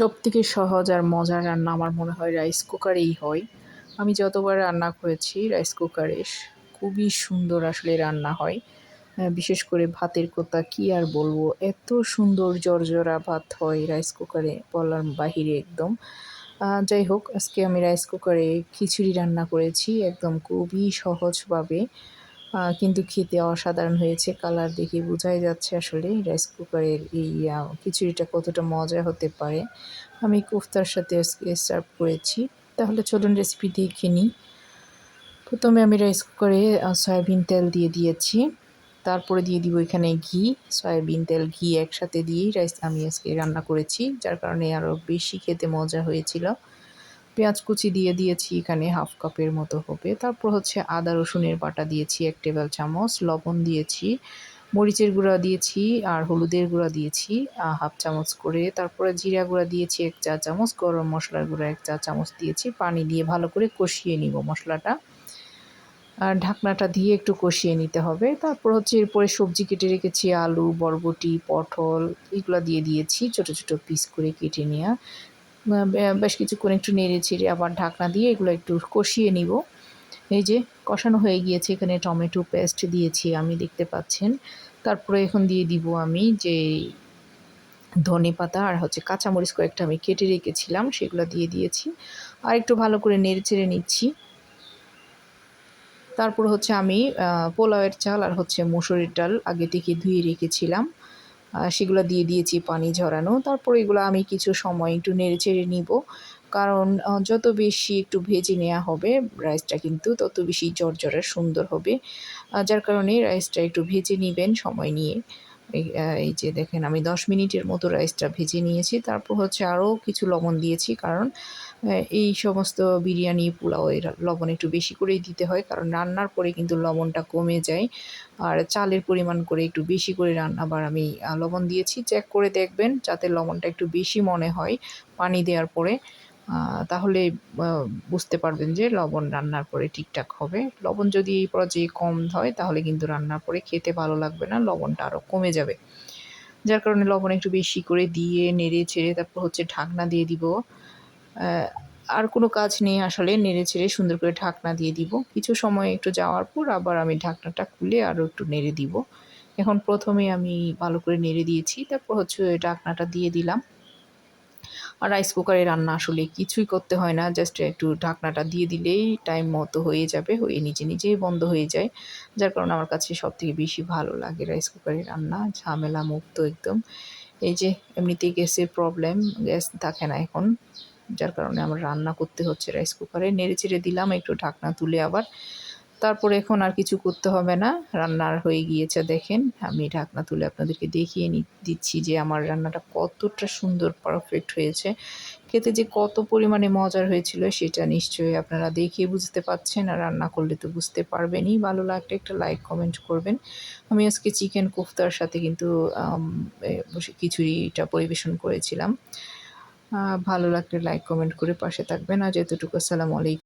সব থেকে সহজ আর মজার রান্না আমার মনে হয় রাইস কুকারেই হয়। আমি যতবার রান্না করেছি রাইস কুকারে খুবই সুন্দর আসলে রান্না হয়। বিশেষ করে ভাতের কথা কি আর বলব? এত সুন্দর জর্জরা ভাত হয় রাইস কুকারে বলার বাহিরে একদম। যাই হোক, আজকে আমি রাইস কুকারে খিচুড়ি রান্না করেছি একদম খুবই সহজভাবে। কিন্তু খেতে অসাধারণ হয়েছে। কালার দেখে বোঝাই যাচ্ছে আসলে রাইস কুকারের এই খিচুড়িটা কতটা মজা হতে পারে। আমি কোফতার সাথে আজকে সার্ভ করেছি। তাহলে চলুন রেসিপি দেখে নিই। প্রথমে আমি রাইস কুকারে সয়াবিন তেল দিয়ে দিয়েছি। তারপরে দিয়ে দিব এখানে ঘি। সয়াবিন তেল, ঘি একসাথে দিয়েই রাইস আমি আজকে রান্না করেছি, যার কারণে আরও বেশি খেতে মজা হয়েছিল। পেঁয়াজ কুচি দিয়ে দিয়েছি, এখানে হাফ কাপের মতো হবে। তারপর হচ্ছে আদা, রসুনের বাটা দিয়েছি, এক টেবিল চামচ। লবণ দিয়েছি, মরিচের গুঁড়া দিয়েছি আর হলুদের গুঁড়া দিয়েছি হাফ চামচ করে। তারপরে জিরা গুঁড়া দিয়েছি, এক চা চামচ। গরম মশলার গুঁড়া এক চা চামচ দিয়েছি। পানি দিয়ে ভালো করে কষিয়ে নিব মশলাটা। আর ঢাকনাটা দিয়ে একটু কষিয়ে নিতে হবে। তারপর হচ্ছে এরপরে সবজি কেটে রেখেছি, আলু, বরবটি, পটল, এগুলো দিয়ে দিয়েছি, ছোট ছোট পিস করে কেটে নেওয়া বেশ কিছুক্ষণ একটু নেড়ে চেড়ে আবার ঢাকনা দিয়ে এগুলো একটু কষিয়ে নিব। এই যে কষানো হয়ে গিয়েছে, এখানে টমেটো পেস্ট দিয়েছি আমি, দেখতে পাচ্ছেন। তারপরে এখন দিয়ে দিব আমি যে ধনে পাতা আর হচ্ছে কাঁচামরিচ কয়েকটা আমি কেটে রেখেছিলাম, সেগুলো দিয়ে দিয়েছি। আর একটু ভালো করে নেড়ে চেড়ে নিচ্ছি। তারপর হচ্ছে আমি পোলাওয়ের চাল আর হচ্ছে মুসুরির ডাল আগে থেকে ধুয়ে রেখেছিলাম। সেগুলো দিয়ে দিয়েছি পানি ঝরানো। তারপর এগুলো আমি কিছু সময় একটু নেড়ে চেড়ে নিব। কারণ যত বেশি একটু ভেজে নেওয়া হবে রাইসটা কিন্তু তত বেশি জর্জরা সুন্দর হবে। যার কারণে রাইসটা একটু ভেজে নেবেন সময় নিয়ে। এই যে দেখেন, আমি দশ মিনিটের মতো রাইসটা ভেজে নিয়েছি। তারপর হচ্ছে আরও কিছু লবণ দিয়েছি, কারণ এই সমস্ত বিরিয়ানি, পোলাও, এর লবণ একটু বেশি করেই দিতে হয়, কারণ রান্নার পরে কিন্তু লবণটা কমে যায়। আর চালের পরিমাণ করে একটু বেশি করে রান্না আবার আমি লবণ দিয়েছি। চেক করে দেখবেন যাতে লবণটা একটু বেশি মনে হয় পানি দেওয়ার পরে। তাহলে বুঝতে পারবেন যে লবণ রান্নার পরে ঠিকঠাক হবে। লবণ যদি এই পর্যায়ে কম হয়, তাহলে কিন্তু রান্নার পরে খেতে ভালো লাগবে না, লবণটা আরও কমে যাবে। যার কারণে লবণ একটু বেশি করে দিয়ে নেড়ে ছেড়ে তারপর হচ্ছে ঢাকনা দিয়ে দিব। আর কোনো কাজ নেই আসলে, নেড়ে ছেড়ে সুন্দর করে ঢাকনা দিয়ে দিব। কিছু সময় একটু যাওয়ার পর আবার আমি ঢাকনাটা খুলে আরও একটু নেড়ে দিব। এখন প্রথমে আমি ভালো করে নেড়ে দিয়েছি, তারপর হচ্ছে ঢাকনাটা দিয়ে দিলাম। আর রাইস কুকারে রান্না আসলে কিছুই করতে হয় না। জাস্ট একটু ঢাকনাটা দিয়ে দিলেই টাইম মতো হয়ে যাবে, হয়ে নিজে নিজেই বন্ধ হয়ে যায়। যার কারণে আমার কাছে সব থেকে বেশি ভালো লাগে রাইস কুকারে রান্না, ঝামেলা মুক্ত একদম। এই যে এমনিতেই গ্যাসের প্রবলেম গ্যাস থাকে না এখন, যার কারণে আমার রান্না করতে হচ্ছে রাইস কুকারে নেড়ে চেড়ে দিলাম, একটু ঢাকনা তুলে আবার তারপরে এখন আর কিছু করতে হবে না। রান্নার হয়ে গিয়েছে, দেখেন। আমি ঢাকনা তুলে আপনাদেরকে দেখিয়ে দিচ্ছি যে আমার রান্নাটা কতটা সুন্দর পারফেক্ট হয়েছে। খেতে যে কত পরিমাণে মজার হয়েছিল সেটা নিশ্চয়ই আপনারা দেখিয়ে বুঝতে পাচ্ছেন আর রান্না করলে তো বুঝতে পারবেনই। ভালো লাগলে একটা লাইক কমেন্ট করবেন। আমি আজকে চিকেন কোফতার সাথে কিন্তু খিচুড়িটা পরিবেশন করেছিলাম। ভালো লাগলে লাইক কমেন্ট করে পাশে থাকবেন। আর যেতটুকু আসসালামু আলাইকুম।